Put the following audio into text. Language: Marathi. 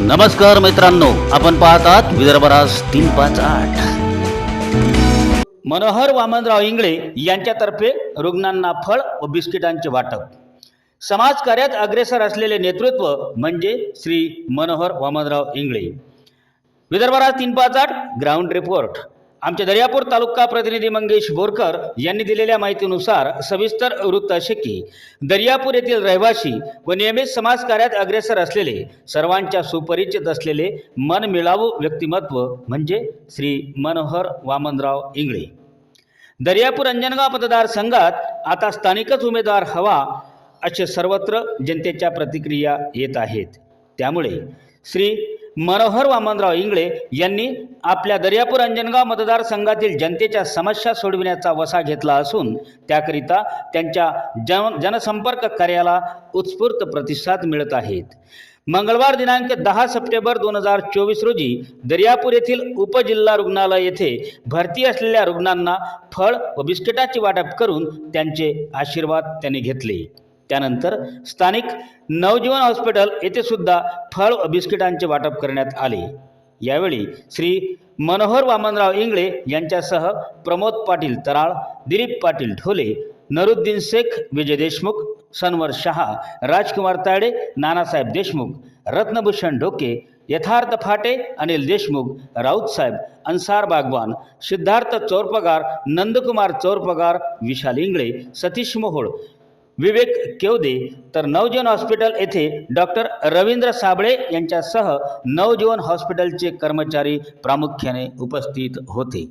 नमस्कार मित्रांनो आपण पाहत आहात विदर्भराज तीन पाच आठ. मनोहर वामनराव इंगळे यांच्यातर्फे रुग्णांना फळ व बिस्किटांचे वाटप. समाजकार्यात अग्रेसर असलेले नेतृत्व म्हणजे श्री मनोहर वामनराव इंगळे. विदर्भराज तीन पाच आठ ग्राउंड रिपोर्ट. आमच्या दर्यापूर तालुका प्रतिनिधी मंगेश बोरकर यांनी दिलेल्या माहितीनुसार सविस्तर वृत्त असे की दर्यापूर येथील रहिवासी व नियमित समाजकार्यात अग्रेसर असलेले सर्वांच्या सुपरिचित असलेले मनमिळावू व्यक्तिमत्व म्हणजे श्री मनोहर वामनराव इंगळे. दर्यापूर अंजनगाव मतदारसंघात आता स्थानिकच उमेदवार हवा असे सर्वत्र जनतेच्या प्रतिक्रिया येत आहेत. त्यामुळे श्री मनोहर वामनराव इंगळे यांनी आपल्या दर्यापूर अंजनगाव मतदारसंघातील जनतेच्या समस्या सोडविण्याचा वसा घेतला असून त्याकरिता त्यांच्या जन जनसंपर्क कार्याला उत्स्फूर्त प्रतिसाद मिळत आहेत. मंगळवार दिनांक दहा सप्टेंबर दोन हजार चोवीस रोजी दर्यापूर येथील उपजिल्हा रुग्णालय येथे भरती असलेल्या रुग्णांना फळ व बिस्किटाचे वाटप करून त्यांचे आशीर्वाद त्यांनी घेतले. त्यानंतर स्थानिक नवजीवन हॉस्पिटल येथे सुद्धा फळ बिस्किटांचे वाटप करण्यात आले. यावेळी श्री मनोहर वामनराव इंगळे यांच्यासह प्रमोद पाटील तराळ दिलीप पाटील ढोले नरुद्दीन शेख विजय देशमुख सनवर शहा राजकुमार तायडे नानासाहेब देशमुख रत्नभूषण ढोके यथार्थ फाटे अनिल देशमुख राऊतसाहेब अन्सार बागवान सिद्धार्थ चौरपगार नंदकुमार चौरपगार विशाल इंगळे सतीश मोहोळ विवेक केवदे तर नवजीवन हॉस्पिटल येथे डॉक्टर रवींद्र साबळे यांच्यासह नवजीवन हॉस्पिटलचे कर्मचारी प्रामुख्याने उपस्थित होते.